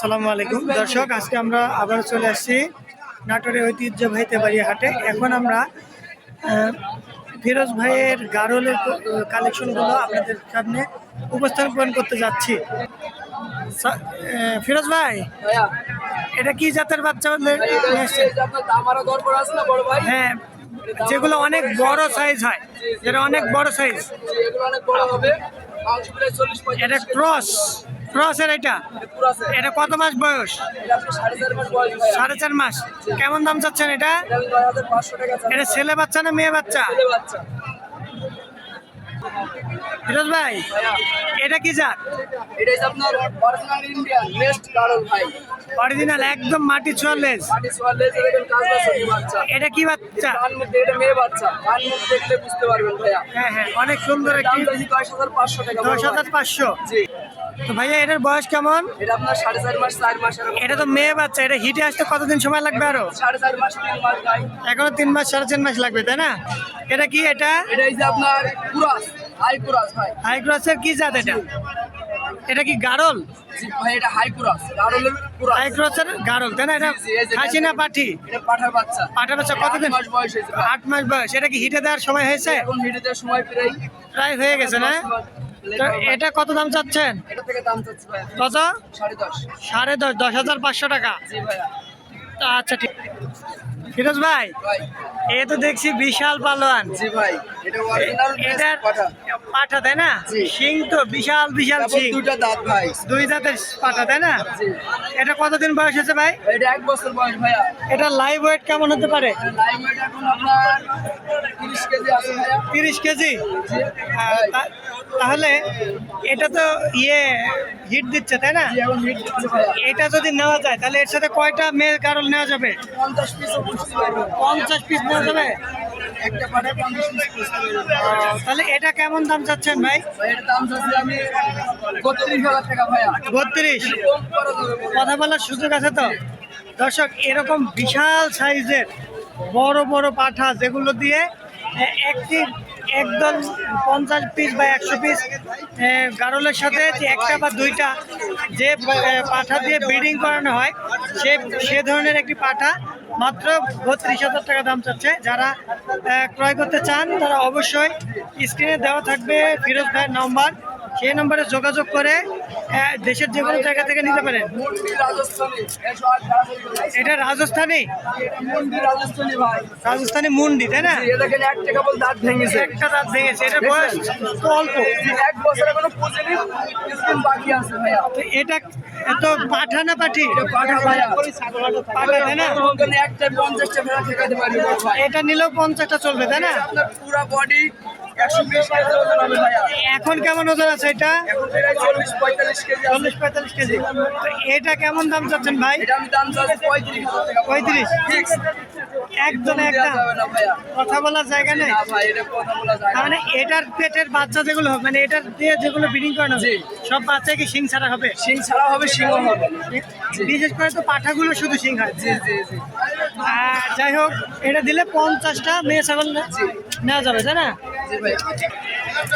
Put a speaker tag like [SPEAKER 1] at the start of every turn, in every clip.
[SPEAKER 1] আসসালামু আলাইকুম। দর্শক আজকে আমরা আবার চলে আসছি নাটোরের ঐতিহ্যবাহী বাড়ি হাটে। এখন আমরা ফিরোজ ভাইয়ের গারলের কালেকশনগুলো আপনাদের সামনে উপস্থাপন করতে যাচ্ছি। ফিরোজ ভাই এটা কি জাতের বাচ্চা
[SPEAKER 2] এটা
[SPEAKER 1] হ্যাঁ যেগুলো অনেক বড় সাইজ হয়। যেটা অনেক বড় সাইজ এটা ক্রস। ক্রসের এটা? এটা কত মাস বয়স?
[SPEAKER 2] সাড়ে চার মাস
[SPEAKER 1] কেমন দাম চাচ্ছেন এটা?
[SPEAKER 2] এটা
[SPEAKER 1] ছেলে বাচ্চা না মেয়ে বাচ্চা? ফিরোজ ভাই এটা কি জাত?
[SPEAKER 2] এটা হচ্ছে আপনার অরিজিনাল ইন্ডিয়ান নেক্সট কারণ ভাই।
[SPEAKER 1] অরিজিনাল একদম মাটি
[SPEAKER 2] দেখেন বাচ্চা।
[SPEAKER 1] এটা কি বাচ্চা?
[SPEAKER 2] কান মধ্যে এটা মেয়ে বাচ্চা। কান মুখ দেখলে বুঝতে পারবেন ভাইয়া।
[SPEAKER 1] হ্যাঁ হ্যাঁ অনেক সুন্দর একটি
[SPEAKER 2] টাকা। জি।
[SPEAKER 1] তো ভাইয়া এটার বয়স কেমন?
[SPEAKER 2] এটা আপনার সাড়ে চার মাস চার মাস
[SPEAKER 1] এটা তো মেয়ে বাচ্চা এটা হিটে আসতে কতদিন সময় লাগবে আরও?
[SPEAKER 2] সাড়ে চার মাস তিন মাস গাই
[SPEAKER 1] এখনও তিন মাস সাড়ে চার মাস লাগবে তাই না? এটা কি এটা?
[SPEAKER 2] এটা এই যে আপনার কুরাস হাই কুরাস ভাই।
[SPEAKER 1] হাই ক্রসের কি জাত এটা? এটা কি গারল?
[SPEAKER 2] জি ভাই এটা হাই কুরাস গাড়লের কুরাস।
[SPEAKER 1] হাই ক্রসের গারল তাই না? এটা খাসি না পাঠি?
[SPEAKER 2] এটা পাঠার বাচ্চা।
[SPEAKER 1] পাঠা বাচ্চা কতদিন?
[SPEAKER 2] আট মাস বয়স হয়েছে
[SPEAKER 1] আট মাস বয়স। এটা কি হিটে দেওয়ার সময় হয়েছে?
[SPEAKER 2] এখন হিটেতে সময় প্রায়
[SPEAKER 1] প্রায় হয়ে গেছে না? এটা কত দাম চাচ্ছেন? কত?
[SPEAKER 2] সাড়ে দশ।
[SPEAKER 1] দশ হাজার পাঁচশো টাকা। আচ্ছা ঠিক। ফিরোজ ভাই এ তো দেখছি বিশাল পালোয়ান।
[SPEAKER 2] জি ভাই এটা অরিজিনাল
[SPEAKER 1] এটার
[SPEAKER 2] পাঠা।
[SPEAKER 1] তাই না। শিং তো বিশাল বিশাল শিং।
[SPEAKER 2] দুটা দাঁত ভাই।
[SPEAKER 1] দুই জাতের পাঠা তাই না? এটা কতদিন বয়স হয়েছে ভাই?
[SPEAKER 2] এটা এক বছর বয়স ভাইয়া।
[SPEAKER 1] এটা লাইভ ওয়েট কেমন হতে পারে?
[SPEAKER 2] লাইভ ওয়েট এখন আপনার তিরিশ কেজি আছে ভাইয়া।
[SPEAKER 1] কেজি? তাহলে এটা তো ইয়ে হিট দিচ্ছে তাই না? এটা যদি নেওয়া যায় তাহলে এর সাথে কয়টা মেয়ে কারল নেওয়া যাবে?
[SPEAKER 2] পঞ্চাশ পিসও
[SPEAKER 1] পঞ্চাশ পিস নেওয়া যাবে?
[SPEAKER 2] পিস
[SPEAKER 1] তাহলে এটা কেমন দাম চাচ্ছেন ভাই?
[SPEAKER 2] বত্রিশ।
[SPEAKER 1] কথা বলার সুযোগ আছে তো? দর্শক এরকম বিশাল সাইজের বড় বড় পাঠা যেগুলো দিয়ে একটি একদম পঞ্চাশ পিস বা একশো পিস গারলের সাথে একটা বা দুইটা যে পাঠা দিয়ে ব্রিডিং করানো হয়, সে সে ধরনের একটি পাঠা মাত্র বত্রিশ হাজার টাকা দাম চাচ্ছে। যারা ক্রয় করতে চান, তারা অবশ্যই স্ক্রিনে দেওয়া থাকবে ফিরোজ ভাইয়ের নম্বর সেই নম্বরে যোগাযোগ করে দেশের যে কোনো জায়গা থেকে নিতে পারেন। এটা রাজস্থানি?
[SPEAKER 2] রাজস্থানী
[SPEAKER 1] মুন্ডি তাই না?
[SPEAKER 2] জি, এ দেখেন এক টাকা বল দাঁত ভেঙেছে
[SPEAKER 1] একটা রাত ভেঙেছে এটা বয়স তো অল্প।
[SPEAKER 2] এক বছর বাকি আছে ভাইয়া
[SPEAKER 1] এটা এত পাঠা না? পাঠি এটা নিলেও পঞ্চাশটা চলবে তাই না?
[SPEAKER 2] পুরা বডি
[SPEAKER 1] এখন কেমন ওজন আছে এটা?
[SPEAKER 2] চল্লিশ পঁয়তাল্লিশ কেজি।
[SPEAKER 1] এটা কেমন দাম চাচ্ছেন ভাই?
[SPEAKER 2] পঁয়ত্রিশ।
[SPEAKER 1] একজন একটা কথা বলার জায়গা নেই? মানে এটার পেটের বাচ্চা যেগুলো হবে মানে এটার দিয়ে যেগুলো ব্রিডিং করানো হবে সব বাচ্চা কি সিং ছাড়া হবে?
[SPEAKER 2] সিং ছাড়া হবে সিংহ হবে।
[SPEAKER 1] বিশেষ করে তো পাঠাগুলো শুধু সিং হয়।
[SPEAKER 2] জি জি জি।
[SPEAKER 1] আর যাই হোক এটা দিলে পঞ্চাশটা মেয়ে ছাগল নেওয়া যাবে তাই না?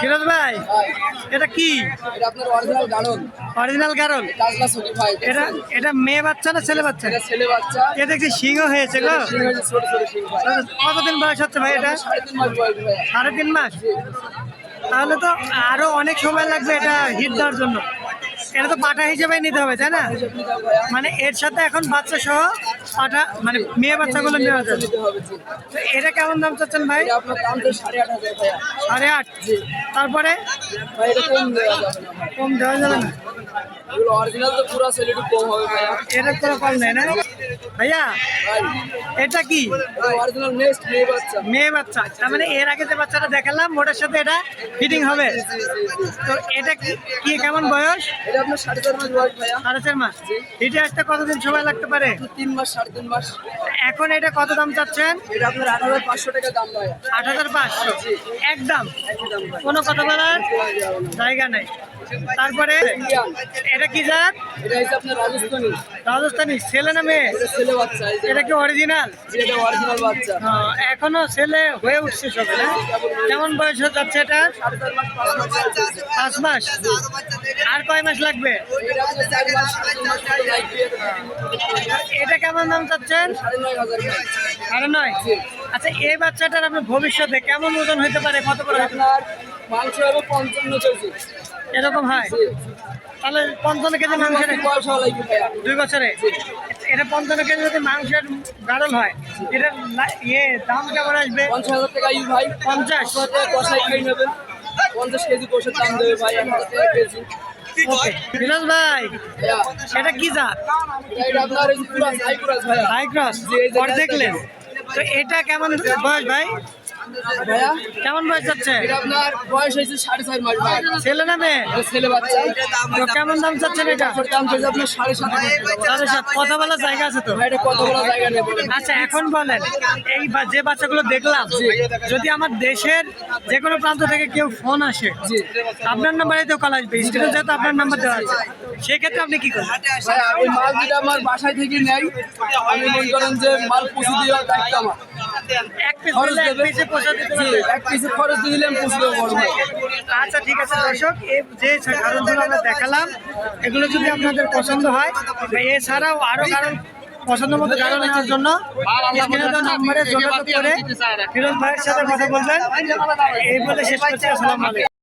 [SPEAKER 1] ফিরোজ ভাই এটা কি?
[SPEAKER 2] এটা আপনার অরিজিনাল গারল।
[SPEAKER 1] অরিজিনাল গারল?
[SPEAKER 2] কাজলা ভাই
[SPEAKER 1] এটা এটা মেয়ে বাচ্চা না ছেলে বাচ্চা?
[SPEAKER 2] এটা ছেলে বাচ্চা।
[SPEAKER 1] এ দেখছি সিংহ হয়েছে গো।
[SPEAKER 2] ছোট ছোট সিংহ
[SPEAKER 1] কতদিন বয়স হচ্ছে ভাই এটা?
[SPEAKER 2] সাড়ে তিন মাস
[SPEAKER 1] তাহলে তো আরও অনেক সময় লাগবে এটা হিট দেওয়ার জন্য। এটা তো পাঠা হিসেবে নিতে হবে তাই না? মানে এর সাথে এখন বাচ্চা সহ পাঠা মানে মেয়ে বাচ্চাগুলো নেওয়া যাবে। তো এটা কেমন দাম চাচ্ছেন ভাই?
[SPEAKER 2] সাড়ে আট
[SPEAKER 1] তারপরে?
[SPEAKER 2] কম দেওয়া যাবে না। এগুলো অরিজিনাল তো পুরো কম হবে ভাইয়া।
[SPEAKER 1] এটা কম নেই না? ভাইয়া এটা কি?
[SPEAKER 2] অরিজিনাল মেয়ে বাচ্চা।
[SPEAKER 1] মেয়ে বাচ্চা। তার মানে এর আগে যে বাচ্চাটা দেখালাম ওটার সাথে এটা ফিটিং হবে। তো এটা কি কি কেমন বয়স?
[SPEAKER 2] এটা আপনার সাড়ে চার মাস বয়স ভাইয়া।
[SPEAKER 1] সাড়ে চার মাস। হিটে আসতে কতদিন সময় লাগতে পারে?
[SPEAKER 2] তিন মাস সাড়ে তিন মাস।
[SPEAKER 1] এখন এটা কত দাম চাচ্ছেন?
[SPEAKER 2] এটা আপনার আট হাজার পাঁচশো টাকা দাম ভাইয়া।
[SPEAKER 1] আট হাজার পাঁচশো। একদম। কোনো কথা বলার জায়গা নেই। তারপরে এটা কি জাত?
[SPEAKER 2] এটা হচ্ছে আপনার রাজস্থানি।
[SPEAKER 1] রাজস্থানি। ছেলে না মেয়ে?
[SPEAKER 2] এটা ছেলে বাচ্চা
[SPEAKER 1] এটা কি অরিজিনাল
[SPEAKER 2] এটা অরিজিনাল বাচ্চা।
[SPEAKER 1] এখনও ছেলে হয়ে উঠছে সব না? কেমন বয়স হয়ে যাচ্ছে এটা?
[SPEAKER 2] পাঁচ মাস।
[SPEAKER 1] আর কয় মাস লাগবে?
[SPEAKER 2] এটা
[SPEAKER 1] কেমন দাম চাচ্ছেন?
[SPEAKER 2] সাড়ে নয়।
[SPEAKER 1] আচ্ছা এই বাচ্চাটার আপনার ভবিষ্যতে কেমন ওজন হতে পারে? কত করে
[SPEAKER 2] আপনার মাংস হবে পঞ্চান্ন কেজি।
[SPEAKER 1] এরকম হয়? তাহলে পঞ্চান্ন কেজি মাংসের দুই বছরে? এটা পঞ্চান্ন কেজি যদি মাংসের গাড়ল হয় এটা ইয়ে দাম কেমন আসবে?
[SPEAKER 2] পঞ্চাশ হাজার টাকা ভাই।
[SPEAKER 1] পঞ্চাশ?
[SPEAKER 2] কষাই খাই নেবেন পঞ্চাশ কেজি কোষের দাম দেবে ভাই এক হাজার টাকা কেজি।
[SPEAKER 1] ওকে। ভাই এটা কি জাত?
[SPEAKER 2] হাই কুরাস
[SPEAKER 1] দেখলেন। তো এটা কেমন বয়স ভাই?
[SPEAKER 2] ভাইয়া,
[SPEAKER 1] কেমন বয়স যাচ্ছে
[SPEAKER 2] আপনার বয়স হয়েছে সাড়ে চার মাস ভাই।
[SPEAKER 1] ছেলে না মেয়ে?
[SPEAKER 2] ছেলে বাচ্চা।
[SPEAKER 1] তো কেমন দাম চাচ্ছেন এটা?
[SPEAKER 2] দাম চলছে আপনার সাড়ে সাত।
[SPEAKER 1] তাদের সাথে কথা বলার জায়গা আছে তো?
[SPEAKER 2] এটা কত বড় জায়গা নেই
[SPEAKER 1] আচ্ছা এখন বলেন এই যে বাচ্চাগুলো দেখলাম যদি আমার দেশের যে কোনো প্রান্ত থেকে কেউ ফোন আসে আপনার নাম্বারে তো কল আসবে স্ক্রিনে যেহেতু আপনার নাম্বার দেওয়া আছে। সেক্ষেত্রে আপনি কি
[SPEAKER 2] ভাই, ওই মাল যেটা আমার বাসায় থেকে নেই আমি মনে করেন যে মাল পৌঁছে দেওয়ার দায়িত্ব আমার। খরচ দেবে।
[SPEAKER 1] পৌঁছে
[SPEAKER 2] খরচ
[SPEAKER 1] আচ্ছা ঠিক আছে দর্শক যে কারণগুলো আমরা দেখালাম এগুলো যদি আপনাদের পছন্দ হয় এছাড়াও আরও কারণ পছন্দ মতো গাড়ি নেওয়ার জন্য নাম্বারে যোগাযোগ করে ফিরোজ ভাইয়ের সাথে কথা বলবেন। এই বলে শেষ করছি আসসালামু